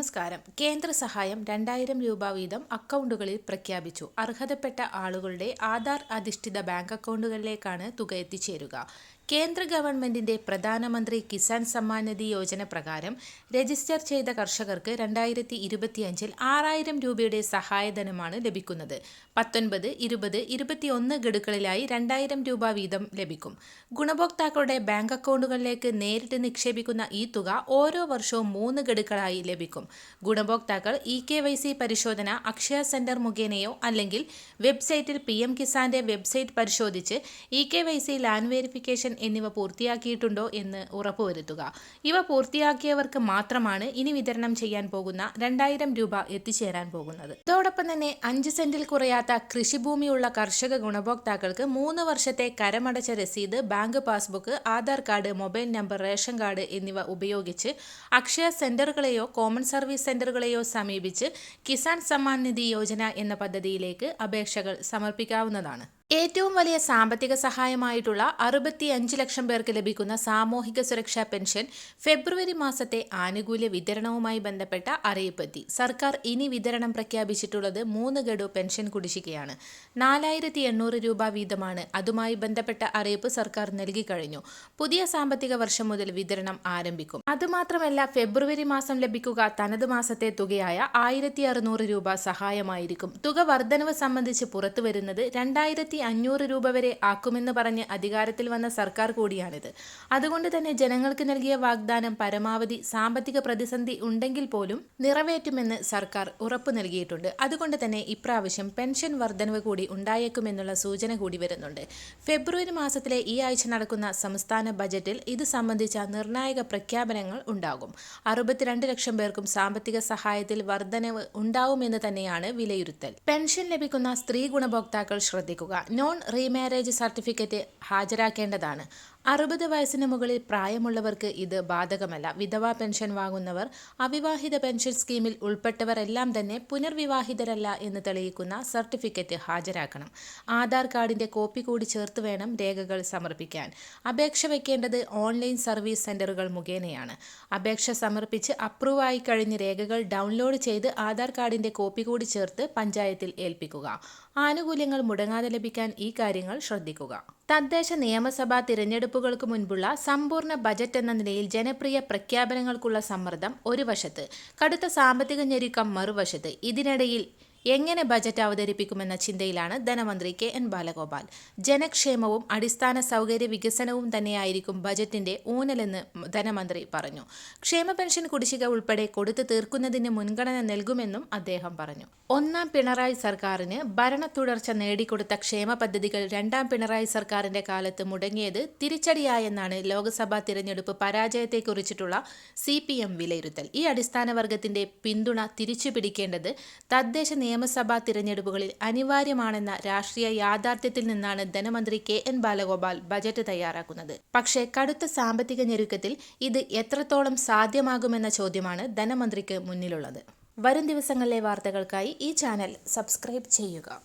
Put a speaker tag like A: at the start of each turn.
A: നമസ്കാരം. കേന്ദ്ര സഹായം രണ്ടായിരം രൂപ വീതം അക്കൗണ്ടുകളിൽ പ്രഖ്യാപിച്ചു. അർഹതപ്പെട്ട ആളുകളുടെ ആധാർ അധിഷ്ഠിത ബാങ്ക് അക്കൗണ്ടുകളിലേക്കാണ് തുക എത്തിച്ചേരുക. കേന്ദ്ര ഗവൺമെന്റിന്റെ പ്രധാനമന്ത്രി കിസാൻ സമ്മാൻ നിധി യോജന പ്രകാരം രജിസ്റ്റർ ചെയ്ത കർഷകർക്ക് രണ്ടായിരത്തി ഇരുപത്തിയഞ്ചിൽ ആറായിരം രൂപയുടെ സഹായധനമാണ് ലഭിക്കുന്നത്. പത്തൊൻപത് ഇരുപത് ഇരുപത്തിയൊന്ന് ഗഡുക്കളിലായി രണ്ടായിരം രൂപ വീതം ലഭിക്കും. ഗുണഭോക്താക്കളുടെ ബാങ്ക് അക്കൗണ്ടുകളിലേക്ക് നേരിട്ട് നിക്ഷേപിക്കുന്ന ഈ തുക ഓരോ വർഷവും മൂന്ന് ഗഡുക്കളായി ലഭിക്കും. ഗുണഭോക്താക്കൾ ഇ കെ വൈ സി പരിശോധന അക്ഷയ സെന്റർ മുഖേനയോ അല്ലെങ്കിൽ വെബ്സൈറ്റിൽ പി എം കിസാന്റെ വെബ്സൈറ്റ് പരിശോധിച്ച് E K Y C land verification എന്നിവ പൂർത്തിയാക്കിയിട്ടുണ്ടോ എന്ന് ഉറപ്പുവരുത്തുക. ഇവ പൂർത്തിയാക്കിയവർക്ക് മാത്രമാണ് ഇനി വിതരണം ചെയ്യാൻ പോകുന്ന രണ്ടായിരം രൂപ എത്തിച്ചേരാൻ പോകുന്നത്. ഇതോടൊപ്പം തന്നെ അഞ്ച് സെന്റിൽ കുറയാത്ത കൃഷിഭൂമിയുള്ള കർഷക ഗുണഭോക്താക്കൾക്ക് മൂന്ന് വർഷത്തെ കരമടച്ച രസീത് bank passbook Aadhaar card mobile number ration card എന്നിവ ഉപയോഗിച്ച് അക്ഷയ സെന്ററുകളെയോ കോമൺ സർവീസ് സെന്ററുകളെയോ സമീപിച്ച് കിസാൻ സമ്മാൻ നിധി യോജന എന്ന പദ്ധതിയിലേക്ക് അപേക്ഷകൾ സമർപ്പിക്കാവുന്നതാണ്. ഏറ്റവും വലിയ സാമ്പത്തിക സഹായമായിട്ടുള്ള അറുപത്തിയഞ്ച് ലക്ഷം പേർക്ക് ലഭിക്കുന്ന സാമൂഹിക സുരക്ഷാ പെൻഷൻ ഫെബ്രുവരി മാസത്തെ ആനുകൂല്യ വിതരണവുമായി ബന്ധപ്പെട്ട അറിയിപ്പെത്തി സർക്കാർ ഇനി വിതരണം പ്രഖ്യാപിച്ചിട്ടുള്ളത് മൂന്ന് ഗഡു പെൻഷൻ കുടിശ്ശികയാണ്. നാലായിരത്തി എണ്ണൂറ് രൂപ വീതമാണ്. അതുമായി ബന്ധപ്പെട്ട അറിയിപ്പ് സർക്കാർ നൽകി കഴിഞ്ഞു. പുതിയ സാമ്പത്തിക വർഷം മുതൽ വിതരണം ആരംഭിക്കും. അതുമാത്രമല്ല ഫെബ്രുവരി മാസം ലഭിക്കുക തനത് മാസത്തെ തുകയായ ആയിരത്തി രൂപ സഹായമായിരിക്കും. തുക വർധനവ് സംബന്ധിച്ച് പുറത്തുവരുന്നത് രണ്ടായിരത്തി അഞ്ഞൂറ് രൂപ വരെ ആക്കുമെന്ന് പറഞ്ഞ് അധികാരത്തിൽ വന്ന സർക്കാർ കൂടിയാണിത്. അതുകൊണ്ട് തന്നെ ജനങ്ങൾക്ക് നൽകിയ വാഗ്ദാനം പരമാവധി സാമ്പത്തിക പ്രതിസന്ധി ഉണ്ടെങ്കിൽ പോലും നിറവേറ്റുമെന്ന് സർക്കാർ ഉറപ്പു നൽകിയിട്ടുണ്ട്. അതുകൊണ്ട് തന്നെ ഇപ്രാവശ്യം പെൻഷൻ വർധനവ് കൂടി ഉണ്ടായേക്കുമെന്നുള്ള സൂചന കൂടി വരുന്നുണ്ട്. ഫെബ്രുവരി മാസത്തിലെ ഈ ആഴ്ച നടക്കുന്ന സംസ്ഥാന ബജറ്റിൽ ഇത് സംബന്ധിച്ച നിർണായക പ്രഖ്യാപനങ്ങൾ ഉണ്ടാകും. അറുപത്തിരണ്ട് ലക്ഷം പേർക്കും സാമ്പത്തിക സഹായത്തിൽ വർധനവ് ഉണ്ടാവുമെന്ന് തന്നെയാണ് വിലയിരുത്തൽ. പെൻഷൻ ലഭിക്കുന്ന സ്ത്രീ ഗുണഭോക്താക്കൾ ശ്രദ്ധിക്കുക. നോൺ റീമാരേജ് സർട്ടിഫിക്കറ്റ് ഹാജരാക്കേണ്ടതാണ്. അറുപത് വയസ്സിന് മുകളിൽ പ്രായമുള്ളവർക്ക് ഇത് ബാധകമല്ല. വിധവാ പെൻഷൻ വാങ്ങുന്നവർ അവിവാഹിത പെൻഷൻ സ്കീമിൽ ഉൾപ്പെട്ടവരെല്ലാം തന്നെ പുനർവിവാഹിതരല്ല എന്ന് തെളിയിക്കുന്ന സർട്ടിഫിക്കറ്റ് ഹാജരാക്കണം. ആധാർ കാർഡിന്റെ കോപ്പി കൂടി ചേർത്ത് വേണം രേഖകൾ സമർപ്പിക്കാൻ. അപേക്ഷ വയ്ക്കേണ്ടത് ഓൺലൈൻ സർവീസ് സെന്ററുകൾ മുഖേനയാണ്. അപേക്ഷ സമർപ്പിച്ച് അപ്രൂവ് ആയി കഴിഞ്ഞ് രേഖകൾ ഡൗൺലോഡ് ചെയ്ത് ആധാർ കാർഡിന്റെ കോപ്പി കൂടി ചേർത്ത് പഞ്ചായത്തിൽ ഏൽപ്പിക്കുക. ആനുകൂല്യങ്ങൾ മുടങ്ങാതെ ലഭിക്കാൻ ഈ കാര്യങ്ങൾ ശ്രദ്ധിക്കുക. തദ്ദേശ നിയമസഭാ തിരഞ്ഞെടുപ്പുകൾക്ക് മുൻപുള്ള സമ്പൂർണ ബജറ്റ് എന്ന നിലയിൽ ജനപ്രിയ പ്രഖ്യാപനങ്ങൾക്കുള്ള സമ്മർദ്ദം ഒരു വശത്ത് കടുത്ത സാമ്പത്തിക ഞെരുക്കം മറുവശത്ത്. ഇതിനിടയിൽ എങ്ങനെ ബജറ്റ് അവതരിപ്പിക്കുമെന്ന ചിന്തയിലാണ് ധനമന്ത്രി കെ എൻ ബാലഗോപാൽ. ജനക്ഷേമവും അടിസ്ഥാന സൗകര്യ വികസനവും തന്നെയായിരിക്കും ബജറ്റിന്റെ ഊന്നലെന്ന് ധനമന്ത്രി പറഞ്ഞു. ക്ഷേമ പെൻഷൻ കുടിശ്ശിക ഉൾപ്പെടെ കൊടുത്തു തീർക്കുന്നതിന് മുൻഗണന നൽകുമെന്നും അദ്ദേഹം പറഞ്ഞു. ഒന്നാം പിണറായി സർക്കാരിന് ഭരണ തുടർച്ച നേടിക്കൊടുത്ത ക്ഷേമ പദ്ധതികൾ രണ്ടാം പിണറായി സർക്കാരിന്റെ കാലത്ത് മുടങ്ങിയത് തിരിച്ചടിയായെന്നാണ് ലോക്സഭാ തിരഞ്ഞെടുപ്പ് പരാജയത്തെക്കുറിച്ചിട്ടുള്ള സി വിലയിരുത്തൽ. ഈ അടിസ്ഥാന വർഗത്തിന്റെ പിന്തുണ തിരിച്ചുപിടിക്കേണ്ടത് തദ്ദേശ നിയമസഭാ തിരഞ്ഞെടുപ്പുകളിൽ അനിവാര്യമാണെന്ന രാഷ്ട്രീയ യാഥാർത്ഥ്യത്തിൽ നിന്നാണ് ധനമന്ത്രി കെ എൻ ബാലഗോപാൽ ബജറ്റ് തയ്യാറാക്കുന്നത്. പക്ഷേ കടുത്ത സാമ്പത്തിക ഞെരുക്കത്തിൽ ഇത് എത്രത്തോളം സാധ്യമാകുമെന്ന ചോദ്യമാണ് ധനമന്ത്രിക്ക് മുന്നിലുള്ളത്. വരും ദിവസങ്ങളിലെ വാർത്തകൾക്കായി ഈ ചാനൽ സബ്സ്ക്രൈബ് ചെയ്യുക.